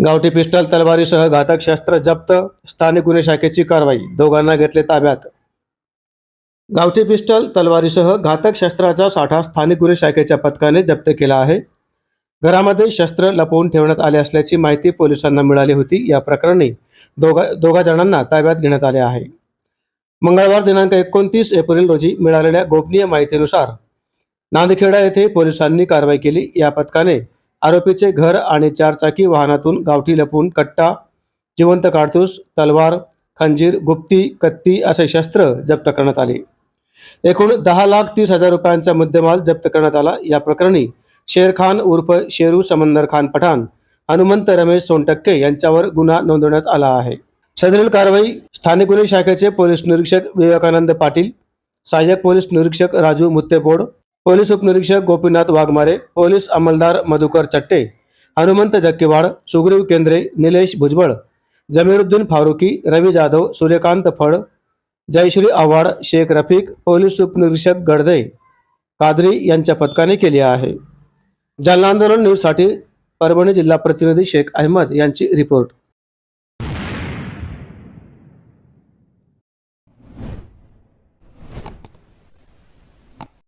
गावठी पिस्टल तलवारीसह घातक शस्त्र जप्त स्थानिक गुन्हे शाखेची कारवाई दोघांना घेतले ताब्यात. गावठी पिस्टल तलवारीसह घातक शस्त्राचा साठा स्थानिक गुन्हे शाखेच्या पथकाने जप्त केला आहे. घरामध्ये शस्त्र लपवून ठेवण्यात आले असल्याची माहिती पोलिसांना मिळाली होती. या प्रकरणी दोघा दोघा जणांना ताब्यात घेण्यात आले आहे. मंगळवार दिनांक एकोणतीस एप्रिल रोजी मिळालेल्या गोपनीय माहितीनुसार नांदखेडा येथे पोलिसांनी कारवाई केली. या पथकाने आरोपीचे घर आणि चारचाकी वाहनातून गावठी लपवून कट्टा जिवंत काडतूस तलवार खंजीर गुप्ती कत्ती असे शस्त्र जप्त करण्यात आले. एकूण दहा लाख तीस हजार रुपयांचा मुद्देमाल जप्त करण्यात आला. या प्रकरणी शेर खान उर्फ शेरू समंदर खान पठाण हनुमंत रमेश सोनटक्के यांच्यावर गुन्हा नोंदवण्यात आला आहे. सदरील कारवाई स्थानिक गुन्हे शाखेचे पोलीस निरीक्षक विवेकानंद पाटील सहाय्यक पोलीस निरीक्षक राजू मुत्तेपोड पोलीस उपनिरीक्षक गोपीनाथ वाघमारे पोलीस अंमलदार मधुकर चट्टे हनुमंत जक्केवाड सुग्रीव केंद्रे निलेश भुजबळ जमीरुद्दीन फारुकी रवी जाधव सूर्यकांत फळ जयश्री आव्हाड शेख रफिक पोलीस उपनिरीक्षक गडदे कादरी यांच्या पथकाने केली आहे. जालना आंदोलन न्यूजसाठी परभणी जिल्हा प्रतिनिधी शेख अहमद यांची रिपोर्ट.